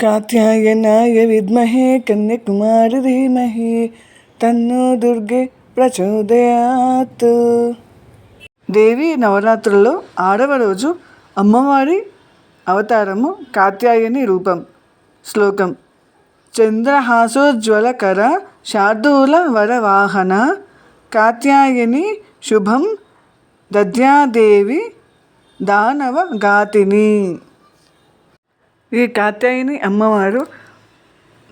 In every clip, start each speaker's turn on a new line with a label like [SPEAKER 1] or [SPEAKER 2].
[SPEAKER 1] కాత్యాయనాయ విద్మహే కన్యకుమారి ధీమహి తన్ను దుర్గే ప్రచోదయాత్ దేవి నవరాత్రుల్లో ఆరవ రోజు అమ్మవారి అవతారము కాత్యాయని రూపం శ్లోకం. చంద్రహాసోజ్వలకర శార్దూల వరవాహన కాత్యాయని శుభం దద్యాదేవి దానవ గాతిని ఈ కాత్యాయని అమ్మవారు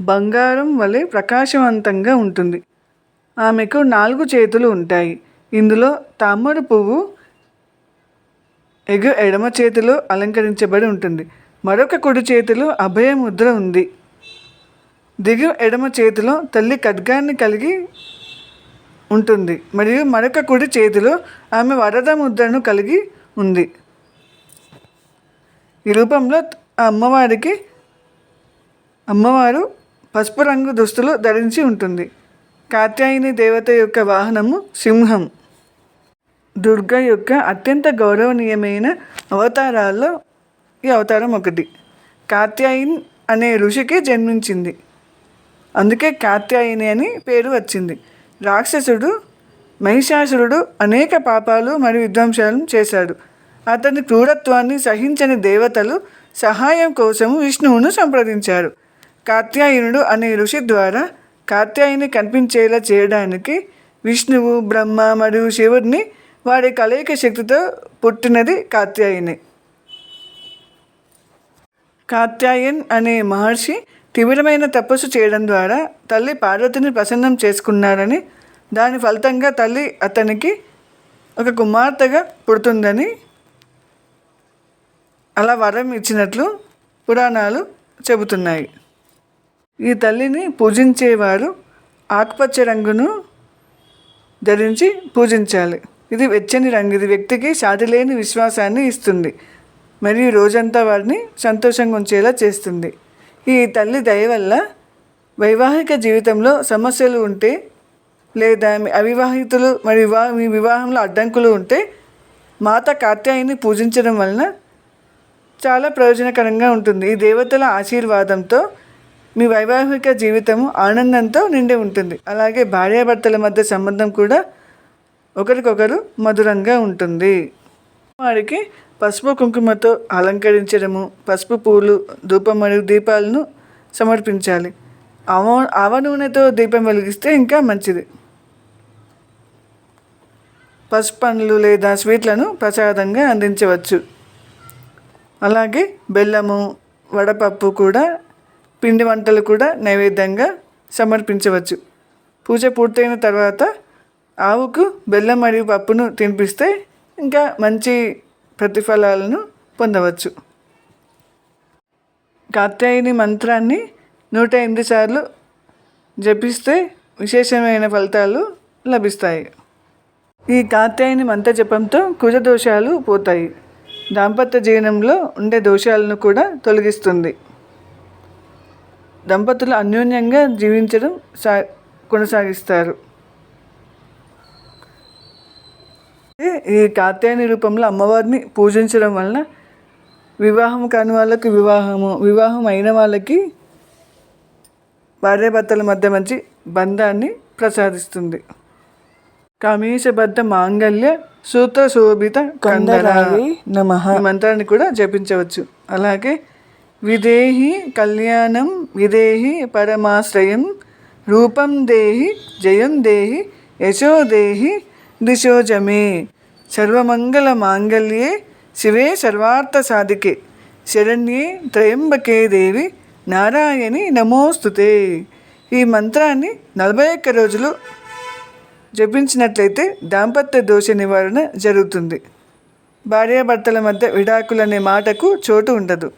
[SPEAKER 1] బంగారం వలె ప్రకాశవంతంగా ఉంటుంది. ఆమెకు నాలుగు చేతులు ఉంటాయి. ఇందులో తామర పువ్వు ఎగు ఎడమ చేతిలో అలంకరించబడి ఉంటుంది. మరొక కుడి చేతిలో అభయముద్ర ఉంది. దిగు ఎడమ చేతిలో తల్లి ఖడ్గాన్ని కలిగి ఉంటుంది. మరియు మరొక కుడి చేతిలో ఆమె వరద ముద్రను కలిగి ఉంది. ఈ రూపంలో ఆ అమ్మవారికి అమ్మవారు పసుపు రంగు దుస్తులు ధరించి ఉంటుంది. కాత్యాయని దేవత యొక్క వాహనము సింహం. దుర్గ యొక్క అత్యంత గౌరవనీయమైన అవతారాల్లో ఈ అవతారం ఒకటి. కాత్యాయన్ అనే ఋషికి జన్మించింది. అందుకే కాత్యాయని అని పేరు వచ్చింది. రాక్షసుడు మహిషాసురుడు అనేక పాపాలు మరియు విధ్వంసాలను చేశాడు. అతని క్రూరత్వాన్ని సహించని దేవతలు సహాయం కోసం విష్ణువును సంప్రదించారు. కాత్యాయనుడు అనే ఋషి ద్వారా కాత్యాయని కనిపించేలా చేయడానికి విష్ణువు బ్రహ్మ మరియు శివుడిని వారి కలయిక శక్తితో పుట్టినది కాత్యాయని. కాత్యాయన్ అనే మహర్షి తీవ్రమైన తపస్సు చేయడం ద్వారా తల్లి పార్వతిని ప్రసన్నం చేసుకున్నారని దాని ఫలితంగా తల్లి అతనికి ఒక కుమార్తెగా పుడుతుందని అలా వరం ఇచ్చినట్లు పురాణాలు చెబుతున్నాయి. ఈ తల్లిని పూజించేవారు ఆకుపచ్చ రంగును ధరించి పూజించాలి. ఇది వెచ్చని రంగు. ఇది వ్యక్తికి సాటిలేని విశ్వాసాన్ని ఇస్తుంది. మరియు రోజంతా వారిని సంతోషంగా ఉంచేలా చేస్తుంది. ఈ తల్లి దయ వల్ల వైవాహిక జీవితంలో సమస్యలు ఉంటే లేదా మీ అవివాహితులు మరి వివాహ మీ వివాహంలో అడ్డంకులు ఉంటే మాత కాత్యాయిని పూజించడం వలన చాలా ప్రయోజనకరంగా ఉంటుంది. ఈ దేవతల ఆశీర్వాదంతో మీ వైవాహిక జీవితము ఆనందంతో నిండి ఉంటుంది. అలాగే భార్యాభర్తల మధ్య సంబంధం కూడా ఒకరికొకరు మధురంగా ఉంటుంది. వారికి పసుపు కుంకుమతో అలంకరించడము పసుపు పూలు ధూపం మరియు దీపాలను సమర్పించాలి. ఆవ ఆవ నూనెతో దీపం వెలిగిస్తే ఇంకా మంచిది. పసుపు పండ్లు లేదా స్వీట్లను ప్రసాదంగా అందించవచ్చు. అలాగే బెల్లము వడపప్పు కూడా పిండి వంటలు కూడా నైవేద్యంగా సమర్పించవచ్చు. పూజ పూర్తయిన తర్వాత ఆవుకు బెల్లం మరియు పప్పును తినిపిస్తే ఇంకా మంచి ప్రతిఫలాలను పొందవచ్చు. కాత్యాయని మంత్రాన్ని నూట ఎనిమిది సార్లు జపిస్తే విశేషమైన ఫలితాలు లభిస్తాయి. ఈ కాత్యాయని మంత్ర జపంతో కుజ దోషాలు పోతాయి. దాంపత్య జీవనంలో ఉండే దోషాలను కూడా తొలగిస్తుంది. దంపతులు అన్యోన్యంగా జీవించడం సా కొనసాగిస్తారు. ఈ కాత్యాయని రూపంలో అమ్మవారిని పూజించడం వలన వివాహం కాని వాళ్ళకి వివాహము వివాహం అయిన వాళ్ళకి భార్యాభర్తల మధ్య మంచి బంధాన్ని ప్రసాదిస్తుంది. కమీషబద్ధ మాంగళ్య సూత్ర శోభిత కందరాయి నమ. మంత్రాన్ని కూడా జపించవచ్చు. అలాగే విదేహి కళ్యాణం విదేహి పరమాశ్రయం రూపం దేహి జయం దేహి యశో దేహి దిశోజమే సర్వమంగళ మాంగళ్యే శివే సర్వార్థ సాధికే. శరణ్యే త్రయంబకే దేవి నారాయణి నమోస్తుతే. ఈ మంత్రాన్ని నలభై ఒక్క రోజులు జపించినట్లయితే దాంపత్య దోష నివారణ జరుగుతుంది. భార్యాభర్తల మధ్య విడాకులనే మాటకు చోటు ఉండదు.